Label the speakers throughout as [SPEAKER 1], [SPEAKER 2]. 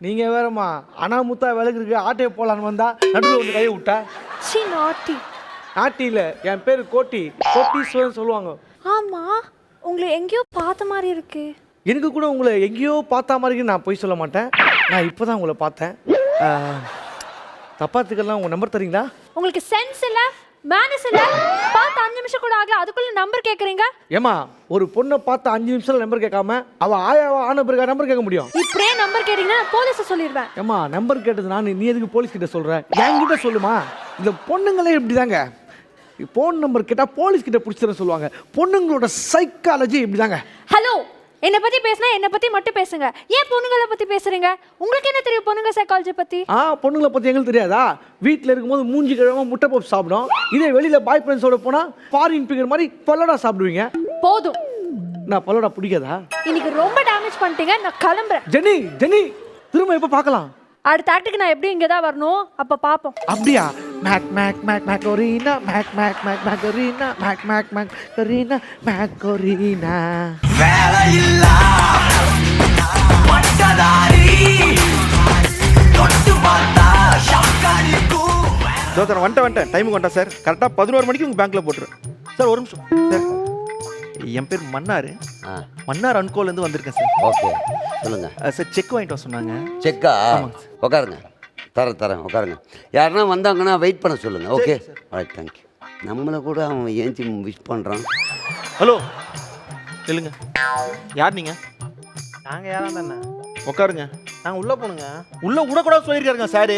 [SPEAKER 1] பிடிச்சிருக்கு
[SPEAKER 2] நீங்க வேறம்மா அனாமுத்தா விளக்கு இருக்கு ஆட்டையை போலான்னு வந்தா நடுவில் வந்து கையை விட்டா?
[SPEAKER 1] சி நாட்டி.
[SPEAKER 2] நாட்டி இல்ல என் பேரு கோட்டி. கோட்டீஸ்வரன் சொல்லுவாங்க.
[SPEAKER 1] ஆமா உங்களை எங்கேயோ பார்த்த மாதிரி இருக்கு.
[SPEAKER 2] எனக்கு கூட உங்களை எங்கேயோ பார்த்தா மாதிரி நான் போய் சொல்ல மாட்டேன். நான் இப்போ தான் உங்களை பார்த்தேன். தப்பாத்துக்கெல்லாம் உங்கள் நம்பர் தரீங்களா?
[SPEAKER 1] உங்களுக்கு சென்ஸ் இல்ல? இல்ல பார்த்து அஞ்சு நிமிஷம் கூட ஆகல. அதுக்குள்ள நம்பர் கேக்குறீங்க?
[SPEAKER 2] ஏமா ஒரு பொண்ணை பார்த்து அஞ்சு நிமிஷம் நம்பர் கேட்காம அவள் ஆயாவா ஆன பிறகு நம்பர் கேட்க முடியும்?
[SPEAKER 1] இப்படியே நம்பர் கேட்டீங்கன்னா போலீஸை சொல்லிடுவேன்
[SPEAKER 2] ஏம்மா நம்பர் கேட்டது நான் நீ எதுக்கு போலீஸ் கிட்ட சொல்ற? என்கிட்ட சொல்லுமா? இந்த பொண்ணுங்களே இப்படிதாங்க. ஃபோன் நம்பர் கேட்டால் போலீஸ் கிட்ட பிடிச்சிட சொல்லுவாங்க. பொண்ணுங்களோட சைக்காலஜி இப்படிதாங்க.
[SPEAKER 1] ஹலோ என்னை பத்தி பேசினா என்னை பத்தி மட்டும் பேசுங்க. ஏன் பொண்ணுங்களை பத்தி பேசுறீங்க? உங்களுக்கு என்ன தெரியும் பொண்ணுங்க சைக்காலஜி பத்தி?
[SPEAKER 2] ஆ பொண்ணுங்களை பற்றி எங்களுக்கு தெரியாதா? வீட்டில் இருக்கும்போது மூஞ்சி கிழமை முட்டை பப் சாப்பிடும் இதே வெளியில் பாய் ஃப்ரெண்ட்ஸோட போனால் ஃபாரின் பிகர் மாதிரி பல்லடா சாப்பிடுவீங்க.
[SPEAKER 1] போதும்.
[SPEAKER 2] நான் பல்லடா பிடிக்காதா?
[SPEAKER 1] இன்னைக்கு ரொம்ப டேமேஜ் பண்ணிட்டீங்க நான் கிளம்புறேன்.
[SPEAKER 2] ஜெனி ஜெனி திரும்ப எப்போ பார்க்கலாம்?
[SPEAKER 1] அடுத்த ஆட்டுக்கு நான் எப்படி இங்கே தான் வரணும்? அப்போ பார்ப்போம்
[SPEAKER 2] அப்படியா? மேக் மேக் மேக் மேக்கோரீனா மேக் மேக் மேக் மேக்கோரீனா மேக் மேக் மேக் கரீனா மேக்கோரீனா
[SPEAKER 3] வேலையில்லா பட்டதாரி தொட்டு பார்த்தா
[SPEAKER 4] சார் வந்துட்டேன் வந்துட்டேன். டைமுக்கு வந்துட்டேன் சார் கரெக்டாக பதினோரு மணிக்கு உங்கள் பேங்க்கில் போட்டுரு. சார் ஒரு நிமிஷம். சார் என் பேர் மன்னார்.
[SPEAKER 5] ஆ.
[SPEAKER 4] மன்னார் அன்கோலேருந்து வந்திருக்கேன் சார்.
[SPEAKER 5] ஓகே சொல்லுங்க.
[SPEAKER 4] அஹ் சார் செக் வாங்கிட்டு வர சொன்னாங்க.
[SPEAKER 5] செக்கா? உட்காருங்க தரேன் தரேன் உட்காருங்க யாருன்னா வந்தாங்கன்னா வெயிட் பண்ண சொல்லுங்க. ஓகே? ரைட் தேங்க்யூ நம்மளை கூட அவன் ஏஞ்சி விஷ் பண்ணுறான்
[SPEAKER 4] ஹலோ. சொல்லுங்க யார் நீங்கள்
[SPEAKER 2] நாங்கள் யாரும் தானே
[SPEAKER 4] உட்காருங்க
[SPEAKER 2] நாங்கள் உள்ளே போகணுங்க
[SPEAKER 4] உள்ளே விடக்கூடாது சொல்லியிருக்காருங்க சாரு.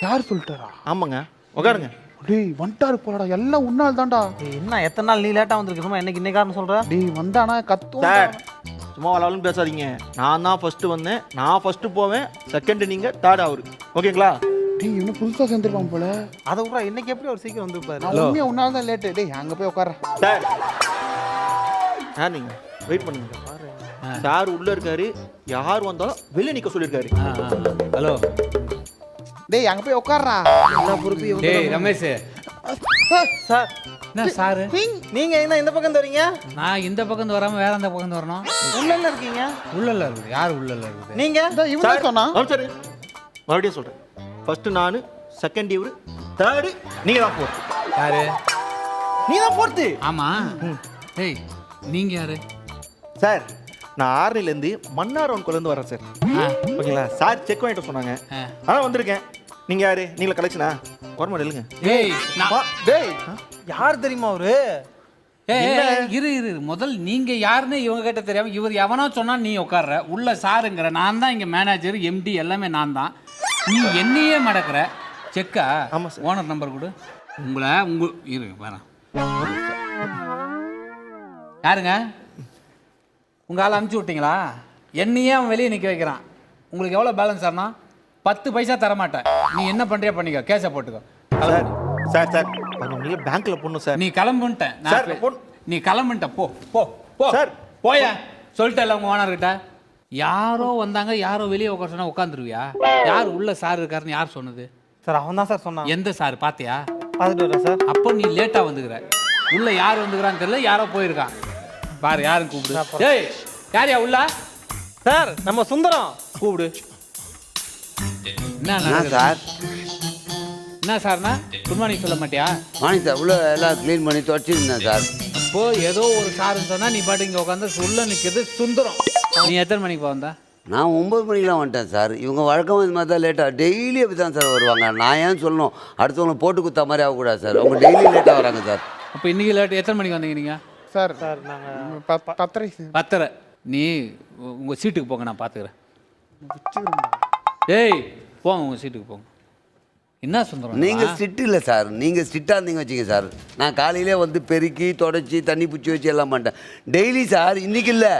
[SPEAKER 6] யார் சொல்லிட்டாரா?
[SPEAKER 4] ஆமாங்க. உட்காருங்க
[SPEAKER 6] டேய் வந்துட்டாரு போடா எல்லாம் உன்னால் தான்டா.
[SPEAKER 2] என்ன எத்தனை நாள் நீ லேட்டாக வந்திருக்கு? சும்மா என்னைக்கு இன்னைக்காரன்னு சொல்கிற
[SPEAKER 6] டேய் வந்தானா? கத்தும்
[SPEAKER 4] சார் சும்மா வளாலும் பேசாதீங்க. நான் தான் ஃபஸ்ட்டு வந்தேன். நான் ஃபஸ்ட்டு போவேன். செகண்ட் நீங்கள் தேர்ட் அவரு. ஓகேங்களா
[SPEAKER 6] டேய் இவனு புதுசா சேர்ந்துருப்பான் போல.
[SPEAKER 2] அதை விட்றா இன்னைக்கு எப்படி அவர் சீக்கிரம் வந்துருப்பாரு?
[SPEAKER 6] நான் உண்மையா உன்னால் தான் லேட்டு டேய் அங்க போய் உட்கார
[SPEAKER 4] சார் யார் நீங்கள் வெயிட் பண்ணுங்க. சார் உள்ளே இருக்காரு. யார் வந்தாலும் வெளியே நிற்க சொல்லியிருக்காரு.
[SPEAKER 7] ஹலோ
[SPEAKER 6] டேய் அங்க போய் உட்கார்றா.
[SPEAKER 2] எல்லா பொறுப்பையும்
[SPEAKER 7] டேய் ரமேஷ்.
[SPEAKER 2] சார்
[SPEAKER 7] என்ன சாரு?
[SPEAKER 2] நீங்க என்ன இந்த பக்கம் வரீங்க?
[SPEAKER 7] நான் இந்த பக்கம் வராம வேற அந்த பக்கம் வரணும்.
[SPEAKER 2] உள்ளல இருக்கீங்க?
[SPEAKER 7] உள்ளல இருக்குது யார் உள்ளல இருக்குது?
[SPEAKER 2] நீங்க?
[SPEAKER 6] இவனே சொன்னா.
[SPEAKER 4] சரி மறுபடியும் சொல்கிறேன் ஃபஸ்ட்டு நான் செகண்ட் இவரு தேர்டு நீங்கள் தான் ஃபோர்த்து
[SPEAKER 7] யாரு?
[SPEAKER 4] நீ தான் ஃபோர்த்து
[SPEAKER 7] ஆமா. டேய் நீங்க யாரு?
[SPEAKER 4] சார் நான் ஆர்னிலேருந்து மன்னார் ஒன்குலேருந்து வரேன் சார் ஓகேங்களா? சார் செக் வாங்கிட்டு சொன்னாங்க.
[SPEAKER 7] ஆ.
[SPEAKER 4] அதான் வந்திருக்கேன். நீங்கள் யாரு? நீங்களா கலெக்ஷனா கவர்மெண்ட் இல்லைங்க
[SPEAKER 7] டேய் நான்
[SPEAKER 2] டேய். யார் தெரியுமா அவரு?
[SPEAKER 7] ஏய், ஏய், இரு இரு இரு. முதல் நீங்க யாருன்னு இவங்க கிட்ட தெரியாம இவர் எவனோ சொன்னா நீ உட்கார்ற. உள்ள சாருங்கிற நான் தான் இங்க மேனேஜர் எம்டி எல்லாமே நான் தான். நீ என்னையே மடக்குற? செக்கா?
[SPEAKER 4] ஆமா சார்.
[SPEAKER 7] ஓனர் நம்பர் கொடு. உங்களை உங்க இரு வரேன் யாருங்க? உங்க ஆள் அனுப்பிச்சி விட்டீங்களா? என்னையே அவன் வெளியே நிற்க வைக்கிறான். உங்களுக்கு எவ்வளோ பேலன்ஸ் ஆனா பத்து பைசா தர மாட்டேன் நீ என்ன பண்றியா பண்ணிக்கோ. கேஸை போட்டுக்கோ.
[SPEAKER 4] Sir sir sir. பதினொன்று பேங்க்கில் போடணும் சார்.
[SPEAKER 7] நீ கிளம்புன்ட்டேன். நான்
[SPEAKER 4] சார்,
[SPEAKER 7] நீ கிளம்புன்ட்ட போ போ போ.
[SPEAKER 4] சார்.
[SPEAKER 7] போய. சொல்லிட்டல உங்க ஓனர்கிட்ட. யாரோ வந்தாங்க யாரோ வெளியே உட்கார சொன்னா உட்காந்துருவியா? யார் உள்ள சார் இருக்காருன்னு யார் சொன்னது?
[SPEAKER 2] சார் அவன் தான் சார் சொன்னான்.
[SPEAKER 7] எந்த சார்? பாத்தியா?
[SPEAKER 2] பார்த்துட்டு வரேன் சார்.
[SPEAKER 7] அப்போ நீ லேட்டா வந்துக்கிற. உள்ள யார் வந்துக்கிறான்னு தெரியல யாரோ போயிருக்கான். பாரு யாரும் கூப்பிடு. ஏய் யாரியா உள்ள?
[SPEAKER 2] சார் நம்ம சுந்தரம்.
[SPEAKER 4] கூப்பிடு.
[SPEAKER 7] என்ன?
[SPEAKER 5] சார்?
[SPEAKER 7] என்ன சார்னா? குட் மார்னிங் சொல்ல மாட்டியா?
[SPEAKER 5] Morning sir. உள்ள எல்லாம் க்ளீன் பண்ணி தொடச்சிருந்தேன் சார்.
[SPEAKER 7] இப்போ ஏதோ ஒரு சாருன்னு சொன்னா நீ பாட்டு இங்க உட்காந்து உள்ள நிக்கிறது சுந்தரம். நீ எத்தனை மணிக்கு வந்தா?
[SPEAKER 5] நான் ஒம்பது மணிக்கெலாம் வந்துட்டேன் சார். இவங்க வழக்கமாக இது மாதிரி தான் லேட்டாக டெய்லி அப்படி தான் சார் வருவாங்க. நான் ஏன் சொல்லணும்? அடுத்தவங்களை போட்டு குத்த மாதிரி ஆகக்கூடாது சார். அவங்க டெய்லி லேட்டாக வராங்க சார்.
[SPEAKER 7] அப்போ இன்னைக்கு லேட் எத்தனை மணிக்கு வந்தீங்க நீங்க?
[SPEAKER 6] சார் சார் நாங்க பத்தரை.
[SPEAKER 7] பத்தரை. நீ உ- உங்க சீட்டுக்கு போங்க நான் பார்த்துக்கிறேன் ஏய் போங்க உங்கள் சீட்டுக்கு போங்க. என்ன சுந்தரம்
[SPEAKER 5] நீங்கள்
[SPEAKER 7] இதெல்லாம்?
[SPEAKER 5] இல்லை சார். நீங்கள் ஸ்ட்ரிக்டாக இருந்தீங்க வச்சுங்க சார். நான் காலையிலே வந்து பெருக்கி தொடச்சி தண்ணி பிடிச்சி வச்சு எல்லாம் பண்ணிட்டேன். டெய்லி சார் இன்றைக்கி இல்லை.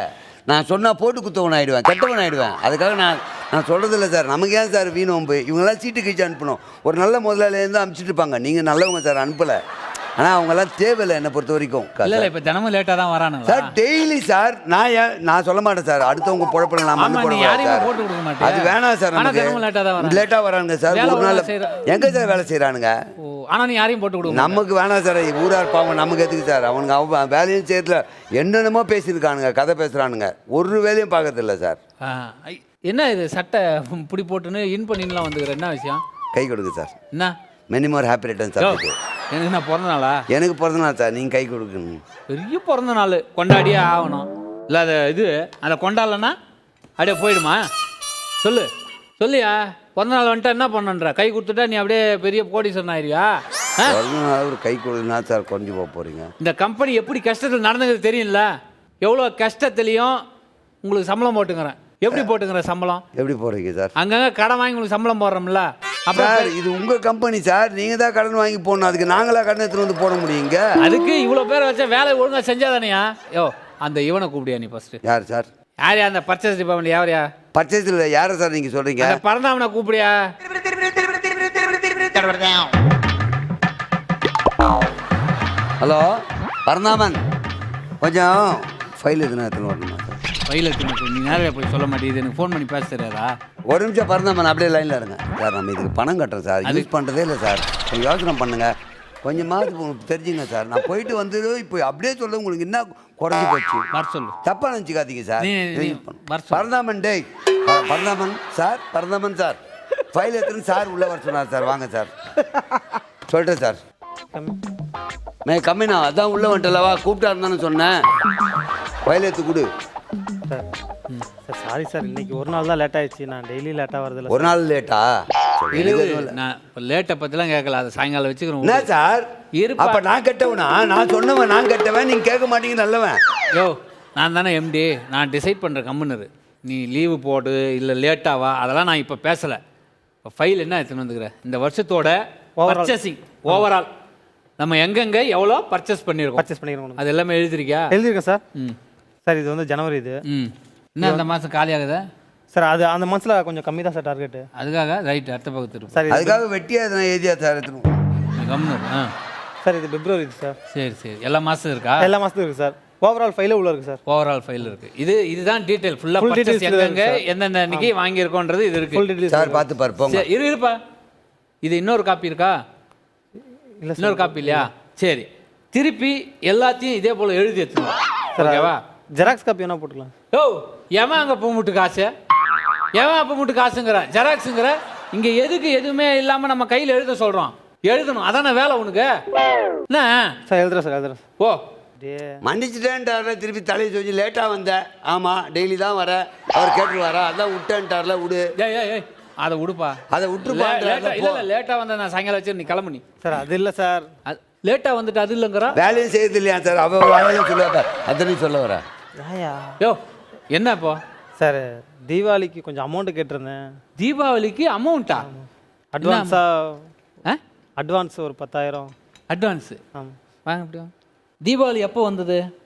[SPEAKER 5] நான் சொன்னால் போட்டு குத்தவன் ஆகிடுவேன் கெட்டவன் ஆகிடுவேன் அதுக்காக நான் நான் சொல்கிறது இல்லை சார். நமக்கு ஏன் சார் வீணோம்பு இவங்களாம் சீட்டு கீச்சு அனுப்பணும். ஒரு நல்ல முதலாளியிலேருந்து அனுப்பிச்சிட்டு இருப்பாங்க. நீங்கள் நல்லவங்க சார் அனுப்பலை. ஆனால் அவங்கெல்லாம் தேவையில்லை என்னை பொறுத்த வரைக்கும்.
[SPEAKER 7] இல்ல இல்ல இப்ப தினமும் லேட்டா தான் வரானுங்களா?
[SPEAKER 5] சார் டெய்லி சார் நான் ஏன் நான் சொல்ல மாட்டேன் சார். அடுத்தவங்க பொழப்பில் நான்
[SPEAKER 7] ஆமா,
[SPEAKER 5] போட மாட்டேன்.
[SPEAKER 7] போட்டு கொடுக்க மாட்டியா?
[SPEAKER 5] அது வேணாம் சார் நமக்கு. லேட்டாக வரானுங்க. சார். ஒரு நாள் எங்கே சார் வேலை செய்கிறானுங்க
[SPEAKER 7] ஓ ஆனா நீ யாரையும் போட்டு கொடுக்க மாட்ட.
[SPEAKER 5] நமக்கு வேணாம் சார். ஊரார் பாவம் நமக்கு எதுக்கு சார்? அவனுங்க அவன் வேலையும் செய்யறதுல என்னென்னமோ பேசியிருக்கானுங்க கதை பேசுகிறானுங்க ஒரு வேலையும் பார்க்கறதில்ல சார்.
[SPEAKER 7] என்ன இது சட்டை இப்படி போட்டுன்னு இன் பண்ணிலாம் வந்துக்கிற என்ன விஷயம்?
[SPEAKER 5] கை கொடுங்க சார்.
[SPEAKER 7] என்ன?
[SPEAKER 5] Many more happy return sir
[SPEAKER 7] எனக்கு நான் பிறந்த நாளா?
[SPEAKER 5] எனக்கு பிறந்த நாள் சார் நீங்கள் கை கொடுக்கணும்.
[SPEAKER 7] பெரிய பிறந்த நாள். கொண்டாடியே ஆகணும். இல்லை அது இது அதை கொண்டாடலன்னா அப்படியே போயிடுமா? சொல்லு. சொல்லியா? பிறந்த நாள் வந்துட்டா என்ன பண்ணுன்ற? கை கொடுத்துட்டா நீ அப்படியே பெரிய கோடீஸ்வரன் ஆயிருவியா?
[SPEAKER 5] பிறந்த நாள் ஒரு கை கொடுனா சார் கொஞ்சம் போக போகிறீங்க
[SPEAKER 7] இந்த கம்பெனி எப்படி கஷ்டத்தில் நடந்துக்கிறது தெரியும்ல? எவ்வளோ கஷ்டத்துலேயும் உங்களுக்கு சம்பளம் போட்டுக்கிறேன். எப்படி போட்டுக்கிறேன் சம்பளம்?
[SPEAKER 5] எப்படி போகிறீங்க சார்
[SPEAKER 7] அங்கங்கே கடன் வாங்கி உங்களுக்கு சம்பளம் போடுறோம்ல.
[SPEAKER 5] சார் இது உங்கள் கம்பெனி சார். நீங்கள் தான் கடன் வாங்கி போடணும். அதுக்கு நாங்களா கடன் எடுத்துகிட்டு வந்து போட முடியுங்க?
[SPEAKER 7] அதுக்கு இவ்வளோ பேரை வச்சா வேலை ஒழுங்காக செஞ்சாதானையா? யோ அந்த இவனை கூப்பிடியா நீ ஃபர்ஸ்ட்
[SPEAKER 5] யார் சார்?
[SPEAKER 7] யாரையா அந்த பர்ச்சேஸ் டிபார்ட்மெண்ட் யாரையா
[SPEAKER 5] பர்ச்சேஸில் யாரை சார் நீங்கள் சொல்கிறீங்க
[SPEAKER 7] அந்த பறந்தாமனை கூப்பிடியா
[SPEAKER 5] ஹலோ பரந்தாமன். கொஞ்சம் ஃபைல் எதுனா எடுத்துன்னு வரணுமா
[SPEAKER 7] வயல எடுத்து நீ நேரம் போய் சொல்ல மாட்டேங்குது எனக்கு ஃபோன் பண்ணி பேச தெரியாதா?
[SPEAKER 5] ஒரு நிமிஷம் பரந்தாமன் அப்படியே லைனில் இருங்க. சார் நம்ம இதுக்கு பணம் கட்டுறோம் சார். யூஸ் பண்ணுறதே இல்லை சார். கொஞ்சம் யோசனை பண்ணுங்க. கொஞ்சமாவது உங்களுக்கு தெரிஞ்சுங்க சார். நான் போயிட்டு வந்து இப்போ அப்படியே சொல்ல உங்களுக்கு என்ன குறைஞ்சி போச்சு.
[SPEAKER 7] வர சொல்லு.
[SPEAKER 5] தப்பா நினச்சிக்காதீங்க சார். பரந்தாமன் டேய். Paranthaman sir Paranthaman sir. File எடுத்துன்னு சார். உள்ளே வர சொன்னார் சார். வாங்க சார். சொல்லிட்டேன் சார். மே கம்மிண்ணா அதான் உள்ளே வந்துட்டலவா கூப்பிட்டா இருந்தானு சொன்னேன். ஃபைல் எடுத்து கொடு.
[SPEAKER 8] சார். சார் சாரி சார் இன்னைக்கு ஒரு நாள் தான் லேட் ஆயிடுச்சு. நான் டெய்லி லேட்டாக வரதில்ல
[SPEAKER 5] ஒரு நாள் லேட்டா இல்லை.
[SPEAKER 7] நான் இப்போ லேட்டை பற்றிலாம் கேட்கல. அதை சாயங்காலம் வச்சுக்கிறோம்.
[SPEAKER 5] என்ன சார்?
[SPEAKER 7] இருப்பா.
[SPEAKER 5] அப்ப நான் கெட்டவனா? நான் சொன்னவன் நான் கெட்டவன். நீங்க கேட்க மாட்டீங்க நல்லவன்.
[SPEAKER 7] யோ நான் தானே எம்டி நான் டிசைட் பண்ணுற கம்முன்னு நீ லீவு போடு இல்லை லேட்டாவா அதெல்லாம் நான் இப்போ பேசலை. இப்போ ஃபைல் என்ன எடுத்துன்னு வந்துக்கிறேன் இந்த வருஷத்தோட
[SPEAKER 8] Overall.
[SPEAKER 7] பர்ச்சேசிங் ஓவரால் நம்ம எங்கெங்க எவ்வளோ பர்ச்சேஸ் பண்ணியிருக்கோம்?
[SPEAKER 8] பர்ச்சேஸ் பண்ணிக்கிறோம்
[SPEAKER 7] அது எல்லாமே எழுதிருக்கியா
[SPEAKER 8] எழுதியிருக்கேன் சார்.
[SPEAKER 7] ம்.
[SPEAKER 8] சார் இது வந்து ஜனவரி இது.
[SPEAKER 7] ம். என்ன அந்த மாதம் காலி ஆகுதா
[SPEAKER 8] சார் அது அந்த மந்த்ஸில் கொஞ்சம் கம்மி தான் சார் டார்கெட்டு
[SPEAKER 7] அதுக்காக ரைட் அடுத்த பக்கத்து இருக்கும்
[SPEAKER 8] சார் இது
[SPEAKER 5] அதுக்காக வெட்டியா எதனா எழுதியா சார் எடுத்துன்னு
[SPEAKER 7] கம்னு ஆ.
[SPEAKER 8] சார் இது பிப்ரவரி இது சார்.
[SPEAKER 7] சரி சரி. எல்லா மாதம் இருக்கா?
[SPEAKER 8] எல்லா மாதத்துக்கும் இருக்குது சார். ஓவரால் ஃபைலே உள்ள இருக்குது சார்.
[SPEAKER 7] ஓவரால் ஃபைல் இருக்கு. இது இதுதான் டீடைல் ஃபுல்லாக
[SPEAKER 8] Full
[SPEAKER 7] பர்ச்சேஸ்
[SPEAKER 8] details இதுல
[SPEAKER 7] எங்கெங்க
[SPEAKER 8] இருக்கு.
[SPEAKER 7] எந்தெந்த அன்னைக்கு வாங்கியிருக்கோன்றது இது இருக்கு.
[SPEAKER 8] ஃபுல் டீட்டெயில்ஸ்
[SPEAKER 5] சார் பார்த்து பாரு போங்க.
[SPEAKER 7] சரி இரு இருப்பா. இது இன்னொரு காப்பி இருக்கா?
[SPEAKER 8] இல்லை
[SPEAKER 7] இன்னொரு காப்பி இல்லையா? சரி. திருப்பி எல்லாத்தையும் இதே போல எழுதி எடுத்துக்கணும் ஓகேவா?
[SPEAKER 8] ஜெராக்ஸ் காப்பி வேணால் போட்டுக்கலாம்.
[SPEAKER 7] ஓ எவன் அங்கே பூமுட்டு காசு? எவன் அப்போ முட்டு காசுங்கிற? ஜெராக்ஸுங்கிற இங்கே எதுக்கு எதுவுமே இல்லாமல் நம்ம கையில் எழுத சொல்கிறோம் எழுதணும். அதானே வேலை உனக்கு? என்ன?
[SPEAKER 8] சார் எழுதுறேன் சார் எழுதுறேன்.
[SPEAKER 7] ஓ
[SPEAKER 5] மன்னிச்சுட்டேன்ட்டார்ல திருப்பி தலையை சொல்லி லேட்டாக வந்தேன் ஆமாம் டெய்லி தான் வர. அவர் கேட்டுருவாரா? அதான் விட்டேன்ட்டார்ல விடு.
[SPEAKER 7] ஏய் ஏய் ஏய் அதை விடுப்பா.
[SPEAKER 5] அதை விட்டுருப்பா
[SPEAKER 7] இல்லை இல்லை லேட்டாக வந்தா நான் சாயங்காலம் வச்சு நீ கிளம்பு நீ.
[SPEAKER 8] சார் அது இல்லை சார்.
[SPEAKER 7] அது லேட்டாக வந்துட்டு அது இல்லைங்கிறான்
[SPEAKER 5] வேலையும் செய்யறது இல்லையா சார்? அவ வேலையும் சொல்லுவா அத்தனையும் சொல்ல வர.
[SPEAKER 8] ஆயா
[SPEAKER 7] யோ என்ன இப்போ?
[SPEAKER 8] சார் தீபாவளிக்கு கொஞ்சம் அமௌண்ட்டு கேட்டிருந்தேன்.
[SPEAKER 7] தீபாவளிக்கு அமௌண்ட்டா
[SPEAKER 8] அட்வான்ஸாக
[SPEAKER 7] ஆ?
[SPEAKER 8] அட்வான்ஸ் ஒரு பத்தாயிரம்.
[SPEAKER 7] அட்வான்ஸு
[SPEAKER 8] ஆமாம்
[SPEAKER 7] வாங்க அப்படியே. தீபாவளி எப்போ வந்தது?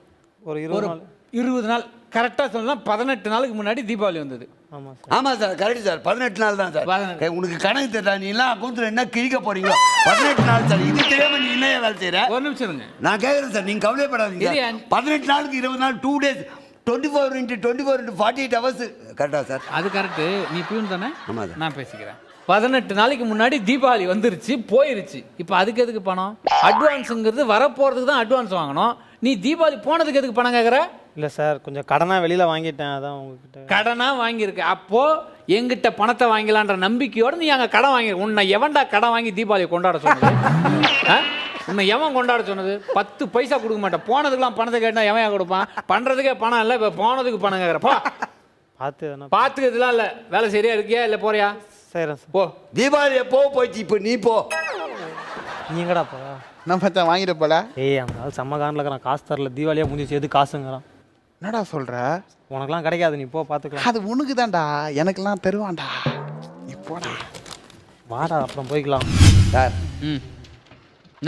[SPEAKER 8] ஒரு இருபது நாள்.
[SPEAKER 7] இருபது நாள். கரெக்டாக சொல்லலாம் பதினெட்டு நாளுக்கு முன்னாடி தீபாவளி வந்தது.
[SPEAKER 8] ஆமாம் சார்
[SPEAKER 5] கரெக்ட் சார் பதினெட்டு நாள் தான் சார் உனக்கு கணக்கு தெரியல நீ எல்லாம் அக்கௌண்ட்டில் என்ன கிழிக்க போறீங்களோ? பதினெட்டு நாள் சார் இது தெரியாம நீ என்ன வேலை செய்கிற
[SPEAKER 7] ஒரு நிமிஷம்
[SPEAKER 5] நான் கேட்குறேன் சார் நீங்கள் கவலைப்படாதீங்க பதினெட்டு நாளுக்கு இருபது நாள் two days twenty four into twenty four into forty eight hours கரெக்டாக சார்
[SPEAKER 7] அது கரெக்டு நீ பியூன் தானே?
[SPEAKER 5] ஆமா சார்.
[SPEAKER 7] நான் பேசிக்கிறேன். பதினெட்டு நாளைக்கு முன்னாடி தீபாவளி வந்துருச்சு போயிருச்சு. இப்போ அதுக்கு எதுக்கு பணம்? அட்வான்ஸுங்கிறது வரப்போகிறதுக்கு தான் அட்வான்ஸ் வாங்கணும். நீ தீபாவளி போனதுக்கு எதுக்கு பணம் கேட்குற
[SPEAKER 8] இல்லை சார் கொஞ்சம் கடனாக வெளியில் வாங்கிட்டேன் அதான் உங்ககிட்ட.
[SPEAKER 7] கடனா வாங்கியிருக்க. அப்போ எங்கிட்ட பணத்தை வாங்கலான்ற நம்பிக்கையோட நீ அங்கே கடன் வாங்கி உன்னை எவன்டா கடன் வாங்கி தீபாவளி கொண்டாட சொன்னது? ஆ? உன்னை எவன் கொண்டாட சொன்னது? பத்து பைசா கொடுக்க மாட்டேன். போனதுக்கெல்லாம் பணத்தை கேட்டா எவன் கொடுப்பான்? பண்றதுக்கே பணம் இல்லை இப்போ போனதுக்கு பணம் கேட்குறப்பா
[SPEAKER 8] பார்த்து
[SPEAKER 7] பார்த்துக்கிறதுலாம் இல்லை. வேலை சரியா இருக்கியா இல்லை போறியா?
[SPEAKER 8] சார்.
[SPEAKER 7] போ.
[SPEAKER 5] தீபாவளி எப்போ போச்சு? இப்போ நீ போ.
[SPEAKER 8] நீ எங்கடாப்பா
[SPEAKER 6] நம்ம மச்சான் வாங்கிட்டு போல?
[SPEAKER 8] ஏய் அந்த ஆள் செம்ம காண்டில் இருக்கிறான். காசு தரல. தீபாவளியாக முடிஞ்சிச்சு. எது காசுங்கிறான்.
[SPEAKER 6] என்னடா சொல்ற?
[SPEAKER 8] உனக்கெல்லாம் கிடைக்காது நீ போ பார்த்துக்கலாம்
[SPEAKER 6] அது உனக்கு தான்டா எனக்கெல்லாம் தருவான்டா. நீ போடா.
[SPEAKER 8] வாடா அப்புறம் போய்க்கலாம்.
[SPEAKER 5] சார்.
[SPEAKER 7] ம்.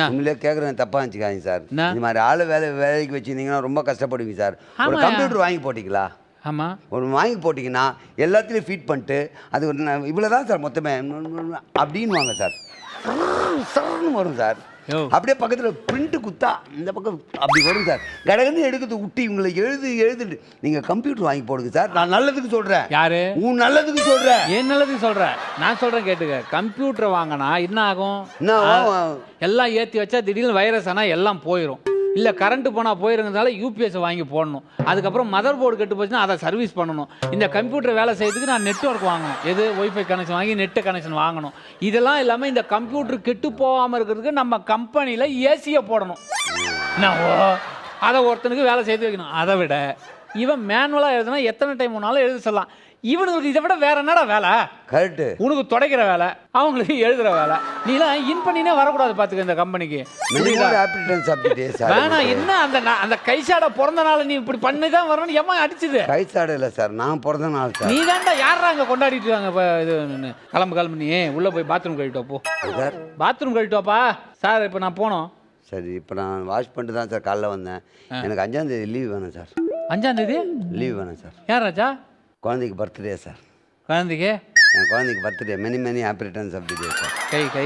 [SPEAKER 5] உண்மையிலே கேட்குறேன் தப்பாக இருந்துச்சுக்காதீங்க சார்? இந்த மாதிரி ஆளு வேலை வேலைக்கு வச்சுருந்தீங்கன்னா ரொம்ப கஷ்டப்படுவீங்க சார். ஒரு. கம்ப்யூட்டர் வாங்கி போட்டிங்களா?
[SPEAKER 7] ஆமாம்
[SPEAKER 5] ஒரு வாங்கி போட்டிங்கன்னா எல்லாத்துலேயும் ஃபீட் பண்ணிட்டு அது ஒரு இவ்வளோ தான் சார் மொத்தமே. அப்படின்னு வாங்க சார். வரும் சார். அப்படியே பக்கத்தில் பிரிண்ட் குத்தா இந்த பக்கம் அப்படி வரும் சார். கடகன்னு எடுக்கிறது விட்டு இவங்களை எழுது எழுது நீங்கள் கம்ப்யூட்டர் வாங்கி போடுங்க சார். நான் நல்லதுக்கு சொல்கிறேன்
[SPEAKER 7] யாரு?
[SPEAKER 5] உன் நல்லதுக்கு சொல்கிறேன்
[SPEAKER 7] என் நல்லதுக்கு சொல்கிறேன் நான் சொல்கிறேன் கேட்டுக்க. கம்ப்யூட்டர் வாங்கினா என்ன ஆகும்?
[SPEAKER 5] என்ன
[SPEAKER 7] எல்லாம் ஏற்றி வச்சா திடீர்னு வைரஸ் ஆனால் எல்லாம் போயிடும் இல்லை கரண்ட்டு போனால் போயிருங்கிறதால யூபிஎஸ்ஸை வாங்கி போடணும். அதுக்கப்புறம் மதர் போர்டு கெட்டு போச்சுன்னா அதை சர்வீஸ் பண்ணணும். இந்த கம்ப்யூட்டர் வேலை செய்யறதுக்கு நான் நெட்ஒர்க் வாங்கணும். எது? ஒய்ஃபை கனெக்ஷன் வாங்கி நெட்டு கனெக்ஷன் வாங்கணும். இதெல்லாம் இல்லாமல் இந்த கம்ப்யூட்டர் கெட்டு போகாமல் இருக்கிறதுக்கு நம்ம கம்பெனியில் ஏசியை போடணும். என்னவோ அதை ஒருத்தனுக்கு வேலை செய்து வைக்கணும். அதை விட இவன் மேனுவலாக எழுதுனா எத்தனை டைம் ஒன்றாலும் எழுத சொல்லலாம். இவனுக்கு இதை விட வேற என்னடா வேலை?
[SPEAKER 5] கரெக்டு
[SPEAKER 7] உனக்கு துடைக்கிற வேலை அவங்களுக்கு எழுதுற வேலை. நீலாம் இன் பண்ணினே வரக்கூடாது பார்த்துக்க இந்த கம்பெனிக்கு. வேணாம் என்ன அந்த அந்த கைசாட பிறந்த நாள் நீ இப்படி பண்ணி தான் வரணும்னு ஏமா அடிச்சுது?
[SPEAKER 5] கைத்தாடு இல்லை சார் நான் பிறந்த நாள் சார்.
[SPEAKER 7] நீ தான்டா யாரா அங்கே கொண்டாடிட்டு இருக்காங்க? இப்போ இது. கிளம்பு கிளம்பு நீ. உள்ளே போய் பாத்ரூம் கழிட்டு போ
[SPEAKER 5] சார்?
[SPEAKER 7] பாத்ரூம் கழிட்டு சார் இப்போ நான் போனோம்.
[SPEAKER 5] சரி இப்போ நான் வாஷ் பண்ணிட்டு தான் சார் காலைல வந்தேன். எனக்கு அஞ்சாந்தேதி லீவ் வேணும் சார்.
[SPEAKER 7] அஞ்சாம் தேதி?
[SPEAKER 5] லீவ் வேணும் சார்.
[SPEAKER 7] யார் ராஜா?
[SPEAKER 5] குழந்தைக்கு பர்த்டே சார்
[SPEAKER 7] குழந்தைக்கு?
[SPEAKER 5] என் குழந்தைக்கு பர்த்டே மெனி மெனி ஆப்ரேட்டன்ஸ் அப்படி சார்
[SPEAKER 7] கை கை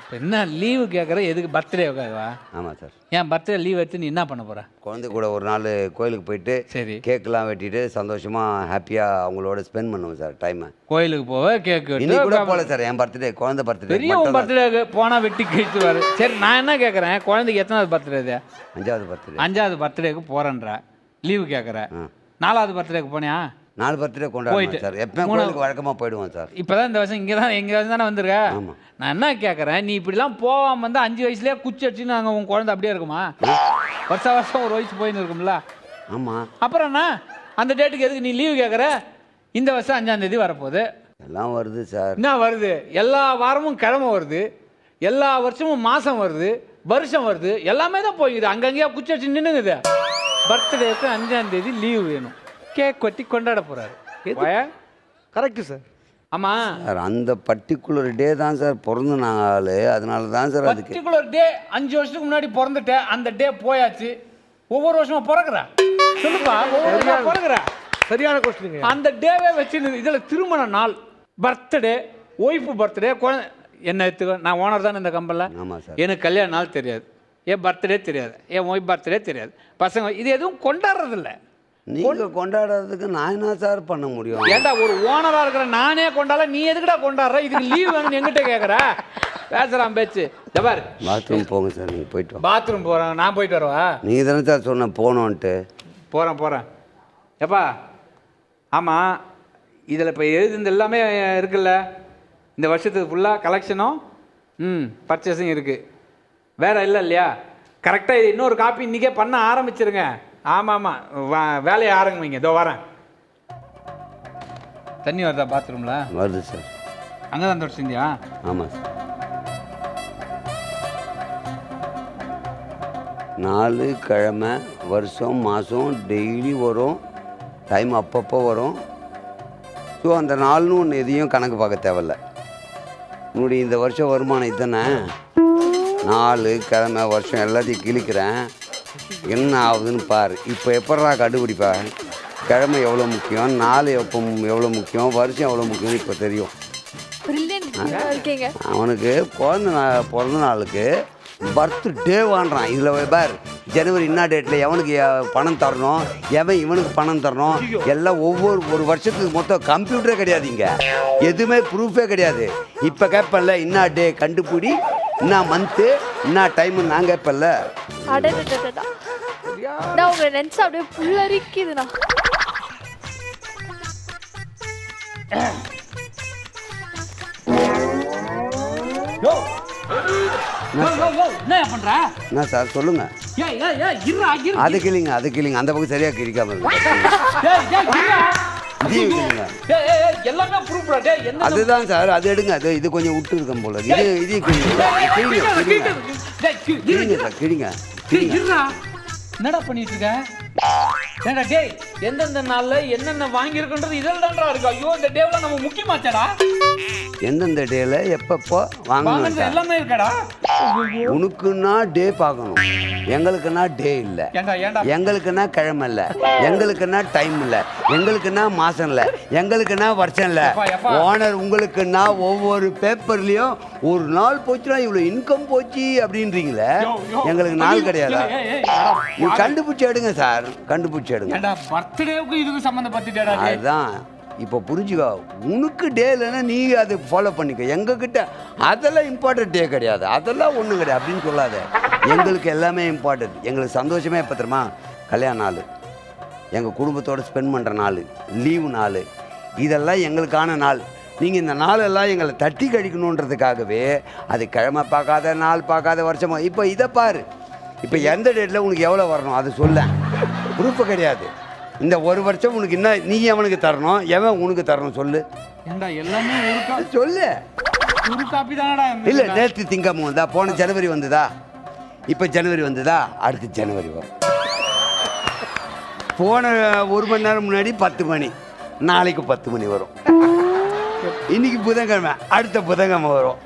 [SPEAKER 7] இப்போ என்ன லீவு கேட்குற எதுக்கு பர்த்டேவுக்காகவா
[SPEAKER 5] ஆமாம் சார்
[SPEAKER 7] ஏன் பர்த்டே லீவ் எடுத்து நீ என்ன பண்ண போற?
[SPEAKER 5] குழந்தை கூட ஒரு நாள் கோயிலுக்கு போயிட்டு
[SPEAKER 7] சரி.
[SPEAKER 5] கேக்கெலாம் வெட்டிட்டு சந்தோஷமாக ஹாப்பியாக அவங்களோட ஸ்பெண்ட் பண்ணுவோம் சார் டைமை
[SPEAKER 7] கோயிலுக்கு போவ கேக்
[SPEAKER 5] இன்னைக்கு கூட போகல சார் என் பர்த்டே குழந்தை பர்த்டே
[SPEAKER 7] பெரிய பர்த்டேக்கு போனால் வெட்டி கழிச்சு வரு சரி நான் என்ன கேட்குறேன் குழந்தைக்கு எத்தனாவது பர்த்டே இது?
[SPEAKER 5] அஞ்சாவது பர்த்டே
[SPEAKER 7] அஞ்சாவது பர்த்டேக்கு போகிறேன்ற லீவு கேட்குற
[SPEAKER 5] ஆ.
[SPEAKER 7] நாலாவது பர்த்டேக்கு போனியா?
[SPEAKER 5] நாலு பர்த்டே. கொண்டாடுவோம் சார். எப்பயும் கோயிலுக்கு வழக்கமாக போயிடுவோம் சார்.
[SPEAKER 7] இப்போ தான் இந்த வருஷம் இங்கே தான் எங்கே தானே வந்திருக்க. நான் என்ன கேட்குறேன் நீ இப்படிலாம் போகாம வந்து அஞ்சு வயசுலேயே குச்சி அடிச்சு நாங்கள் உன் குழந்தை அப்படியே இருக்குமா? வருஷம் வருஷம் ஒரு வயசு போயின்னு இருக்கும்ல?
[SPEAKER 5] ஆமாம்
[SPEAKER 7] அப்புறம் என்ன? அந்த டேட்டுக்கு எதுக்கு நீ லீவு கேட்குற இந்த வருஷம் அஞ்சாம் தேதி வரப்போகுது.
[SPEAKER 5] எல்லாம் வருது சார்.
[SPEAKER 7] என்ன வருது? எல்லா வாரமும் கிழமை வருது. எல்லா வருஷமும் மாதம் வருது. வருஷம் வருது. எல்லாமே தான் போய்க்குது அங்கங்கேயா குச்சி வச்சு நின்றுங்குது பர்த்டேக்கு அஞ்சாம் தேதி லீவு வேணும். கேக் வெட்டி கொண்டாட போகிறாரு
[SPEAKER 2] கரெக்டு சார்
[SPEAKER 7] ஆமாம்
[SPEAKER 5] சார் அந்த பர்டிகுலர் டே தான் சார் பிறந்த நாள் அதனால தான் சார் அதுக்கு
[SPEAKER 7] பர்டிகுலர் டே அஞ்சு வருஷத்துக்கு முன்னாடி பிறந்துட்டேன் அந்த டே போயாச்சு. ஒவ்வொரு வருஷமா பிறகுற சொல்லுப்பா ஒவ்வொரு வருஷமா பிறகுற
[SPEAKER 2] சரியான கொஸ்டினுங்க
[SPEAKER 7] அந்த டேவே வச்சு இதில் திருமண நாள் பர்த்டே ஒய்ஃபு பர்த்டே குழந்தை என்ன எடுத்துக்கோ நான் ஓனர் தானே இந்த கம்பெனியில்
[SPEAKER 5] ஆமாம் சார்.
[SPEAKER 7] எனக்கு கல்யாண நாள் தெரியாது. என் பர்த்டே தெரியாது. என் ஒய்ஃப் பர்த்டே தெரியாது. பசங்க இது எதுவும் கொண்டாடுறதில்ல.
[SPEAKER 5] நீங்கள் கொண்டாடுறதுக்கு நான் என்ன சார் பண்ண முடியும்?
[SPEAKER 7] ஏன்டா ஒரு ஓனராக இருக்கிற நானே கொண்டாட நீ எதுக்குடா கொண்டாடுற? இதுக்கு லீவ் வேணும்னு எங்கிட்ட கேட்குற பேசுகிறான் பேச்சு. ஜபார்
[SPEAKER 5] பாத்ரூம் போங்க சார் நீங்கள் போயிட்டு
[SPEAKER 7] பாத்ரூம் போகிறேன் நான் போயிட்டு வரவா?
[SPEAKER 5] நீங்கள் தானே சார் சொன்ன போகணுன்ட்டு
[SPEAKER 7] போகிறேன் போகிறேன் எப்பா ஆமாம் இதில் இப்போ எழுதுனது எல்லாமே இருக்குல்ல? இந்த வருஷத்துக்கு ஃபுல்லாக கலெக்ஷனும் ம் பர்ச்சேஸும் இருக்குது வேற இல்லை இல்லையா? கரெக்டாக இது இன்னொரு காப்பி இன்றைக்கே பண்ண ஆரம்பிச்சிருங்க. ஆமாம் ஆமாம் வா வேலையை ஆரம்பிங்க. இதோ வரேன். தண்ணி வருதா பாத்ரூமில்?
[SPEAKER 5] வருது சார்.
[SPEAKER 7] அங்கே தான் தொடச்சிருந்தியா?
[SPEAKER 5] ஆமாம் சார். நாலு கிழமை வருஷம் மாதம் டெய்லி வரும். டைம் அப்பப்போ வரும். ஸோ அந்த நாள்னு ஒன்று எதையும் கணக்கு பார்க்க தேவையில்ல. உன்னுடைய இந்த வருஷம் வருமானம் இதானே? நாலு கிழமை வருஷம் எல்லாத்தையும் கிழிக்கிறேன். என்ன ஆகுதுன்னு பாரு. இப்போ எப்படா கண்டுபிடிப்ப? கிழமை எவ்வளோ முக்கியம்? நாள் எப்போ எவ்வளோ முக்கியம்? வருஷம் எவ்வளோ முக்கியம்னு இப்போ தெரியும். அவனுக்கு பிறந்த நாள் பிறந்த நாளுக்கு பர்த் டே இதில் பார் ஜனவரி என்ன டேட்டில் எவனுக்கு பணம் தரணும்? எவன் இவனுக்கு பணம் தரணும்? எல்லாம் ஒவ்வொரு ஒரு வருஷத்துக்கு மொத்தம் கம்ப்யூட்டரே கிடையாது இங்கே. எதுவுமே ப்ரூஃபே கிடையாது. இப்போ கேட்பேன்ல என்ன டே கண்டுபிடி என்ன மந்த்து என்ன
[SPEAKER 1] அடடடடடா. நான் உங்களை நினைச்சு அப்படியே புல்லரிக்குதுண்ணா
[SPEAKER 7] என்ன
[SPEAKER 5] சார் சொல்லுங்கள்
[SPEAKER 7] ஏய் ஏய் ஏய் இருடா இரு
[SPEAKER 5] அது கிளிங்க அது கிளிங்க அந்த பக்கம் சரியாக கிழிக்காம இருக்கு
[SPEAKER 7] எல்லாமே ப்ரூஃப்டா டேய் என்ன
[SPEAKER 5] அதுதான் சார் அது எடுங்க. அது இது கொஞ்சம் விட்டு இருக்கும் போல. இது இதையும் கிழிங்க. சார் கிழிங்க.
[SPEAKER 7] இருடா. என்னடா பண்ணிட்டு இருக்க? டேய் எந்தெந்த நாள்ல என்னென்ன வாங்கியிருக்குன்றது இதில் தான்டா இருக்கு. ஐயோ இந்த டேவ்ல நம்ம முக்கியமாச்சடா.
[SPEAKER 5] எந்தெந்த டேல எப்பப்போ வாங்கணும்
[SPEAKER 7] எல்லாமே இருக்கடா?
[SPEAKER 5] உனக்குன்னா டே பார்க்கணும். எங்களுக்குன்னா டே இல்லை.
[SPEAKER 7] ஏண்டா ஏண்டா?
[SPEAKER 5] எங்களுக்குன்னா கிழமை இல்லை. எங்களுக்குன்னா டைம் இல்லை. எங்களுக்குன்னா மாதம் இல்லை. எங்களுக்குன்னா வருஷம் இல்லை.
[SPEAKER 7] எப்பா, எப்பா.
[SPEAKER 5] ஓனர் உங்களுக்குன்னா ஒவ்வொரு பேப்பர்லேயும் ஒரு நாள் போச்சுன்னா இவ்வளோ இன்கம் போச்சு அப்படின்றீங்களே?
[SPEAKER 7] யோ, யோ.
[SPEAKER 5] எங்களுக்கு நாள் கிடையாதா?
[SPEAKER 7] ஏய், ஏய், ஏய், அடா,
[SPEAKER 5] நீ கண்டுபிடிச்சி எடுங்க சார் கண்டுபிடிச்சி எடுங்க.
[SPEAKER 7] ஏண்டா பர்த்டேவுக்கு இதுக்கு சம்மந்தப்பட்டுட்டேடா டேய்.
[SPEAKER 5] அதுதான் இப்போ புரிஞ்சுக்கா உனக்கு டே இல்லைன்னா நீ அதை ஃபாலோ பண்ணிக்க. எங்ககிட்ட அதெல்லாம் இம்பார்ட்டன்ட் டே கிடையாது. அதெல்லாம் ஒன்றும் கிடையாது. அப்படின்னு சொல்லாத. எங்களுக்கு எல்லாமே இம்பார்ட்டன்ட் எங்களுக்கு சந்தோஷமே எப்போ தெரியுமா? கல்யாண நாள். எங்கள் குடும்பத்தோடு ஸ்பெண்ட் பண்ணுற நாள். லீவு நாள். இதெல்லாம் எங்களுக்கான நாள். நீங்கள் இந்த நாளெல்லாம் எங்களை தட்டி கழிக்கணுன்றதுக்காகவே அது கிழமை பார்க்காத நாள் பார்க்காத வருஷமா. இப்போ இதை பாரு. இப்போ எந்த டேட்டில் உனக்கு எவ்வளோ வரணும்? அது சொல்ல ப்ரூஃபு கிடையாது. இந்த ஒரு வருஷம் உனக்கு என்ன நீ எவனுக்கு தரணும் எவன் உனக்கு தரணும் சொல்லு.
[SPEAKER 7] ஏண்டா எல்லாமே ஒரு கா
[SPEAKER 5] சொல்லு.
[SPEAKER 7] ஒரு காப்பி தானடா
[SPEAKER 5] இல்லை நேற்று திங்காம வந்தா போன ஜனவரி வந்ததா? இப்போ ஜனவரி வந்ததா? அடுத்து ஜனவரி வரும். போன ஒரு மணி நேரம் முன்னாடி பத்து மணி நாளைக்கு பத்து மணி வரும். இன்னைக்கு புதன்கிழமை அடுத்த புதன்கிழமை வரும்.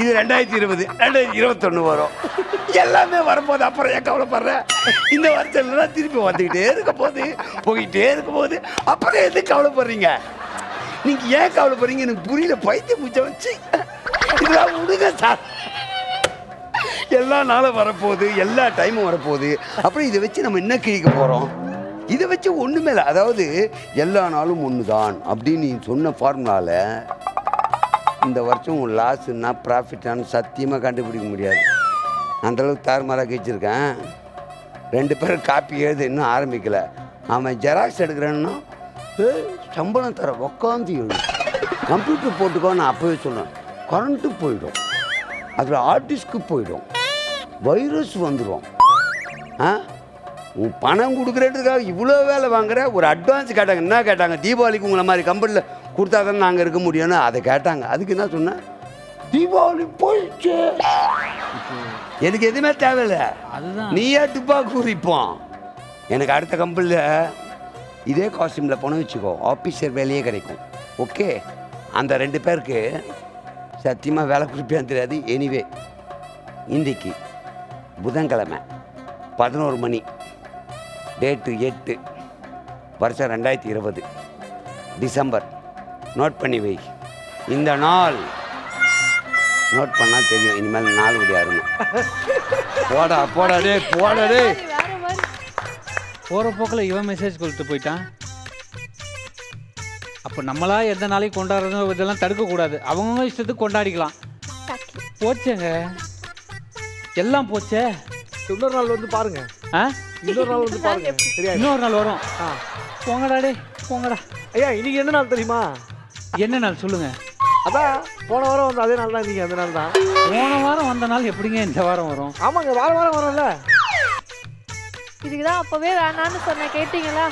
[SPEAKER 5] இது ரெண்டாயிரத்தி இருபது ரெண்டாயிரத்தி இருபத்தொன்று வரும். எல்லாமே வரும்போது அப்புறம் ஏன் கவலைப்படுற? இந்த வருஷம்லாம் திருப்பி வந்துக்கிட்டே இருக்க போது போய்கிட்டே இருக்க போது அப்புறம் எது கவலைப்படுறீங்க? நீங்கள் ஏன் கவலைப்படுறீங்க? எனக்கு புரியல. பைத்தியம் பூச்சை வச்சு இதெல்லாம் விடுங்க சார். எல்லா நாளும் வரப்போகுது எல்லா டைமும் வரப்போகுது. அப்புறம் இதை வச்சு நம்ம என்ன கிழிக்க போகிறோம் இதை வச்சு ஒன்றுமே இல்லை. அதாவது எல்லா நாளும் ஒன்று தான் அப்படின்னு நீ சொன்ன ஃபார்முலாவில் இந்த வருஷம் உன் லாஸுன்னா ப்ராஃபிட்டான்னு சத்தியமாக கண்டுபிடிக்க முடியாது. அந்தளவுக்கு தாறுமாறாக கழிச்சிருக்கேன் ரெண்டு பேரும் காப்பி எழுத இன்னும் ஆரம்பிக்கலை. அவன் ஜெராக்ஸ் எடுக்கிறேன்னா சம்பளம் தர உக்காந்து எழுது கம்ப்யூட்டர் போட்டுக்கோ நான் அப்போவே சொன்னேன். கரண்ட்டு போயிடும். அதில் ஆர்டிஸ்க்கு போயிடும். வைரஸ் வந்துடும் ஆ? உன் பணம் கொடுக்குறதுக்காக இவ்வளோ வேலை வாங்குற? ஒரு அட்வான்ஸ் கேட்டாங்க. என்ன கேட்டாங்க? தீபாவளிக்கு உங்களை மாதிரி கம்பெனியில் கொடுத்தா தானே நாங்கள் இருக்க முடியும்னு அதை கேட்டாங்க. அதுக்கு என்ன சொன்னேன் தீபாவளி போயிடுச்சு. எனக்கு எதுவுமே தேவையில்லை. நீயே துப்பாக்கி குறிப்போம் எனக்கு அடுத்த கம்பெனியில் இதே காஸ்டியூமில் போன வச்சுக்கோ ஆஃபீஸர் வேலையே கிடைக்கும். ஓகே அந்த ரெண்டு பேருக்கு சத்தியமாக வேலை குறிப்பியான்னு தெரியாது. எனிவே இன்றைக்கு புதன்கிழமை பதினோரு மணி. டேட்டு எட்டு வருஷம் ரெண்டாயிரத்தி இருபது. டிசம்பர். நோட் பண்ணி வை. இந்த நாள். நோட் பண்ணால் தெரியும். இனிமேல் நாள் விடியாருன்னு போடா போடா டே போடா டே
[SPEAKER 1] வேற மாதிரி
[SPEAKER 7] போகிற போக்கில் இவன் மெசேஜ் கொடுத்து போயிட்டான். அப்போ நம்மளா எந்த நாளையும் கொண்டாடுறதும் இதெல்லாம் தடுக்கக்கூடாது. அவங்கவுங்க இஷ்டத்துக்கு கொண்டாடிக்கலாம். போச்சேங்க. எல்லாம் போச்சே?
[SPEAKER 2] இன்னொரு நாள் வந்து பாருங்க.
[SPEAKER 7] ஆ?
[SPEAKER 2] இன்னொரு நாள் வந்து பாருங்க.
[SPEAKER 7] இன்னொரு நாள் வரும்.
[SPEAKER 2] ஆ.
[SPEAKER 7] போங்கடா டே போங்கடா.
[SPEAKER 2] ஐயா இன்னைக்கு என்ன நாள் தெரியுமா?
[SPEAKER 7] என்ன நாள் சொல்லுங்க?
[SPEAKER 2] அதான் போன வாரம் வந்து அதே நாள் தான் இன்னைக்கு அந்த நாள் தான்
[SPEAKER 7] போன வாரம் வந்த நாள் எப்படிங்க இந்த வாரம் வரும்?
[SPEAKER 2] ஆமாங்க வாரம் வாரம் வரும்ல.
[SPEAKER 1] இதுக்கு தான் அப்பவே வேணான்னு சொன்னேன் கேட்டீங்களா?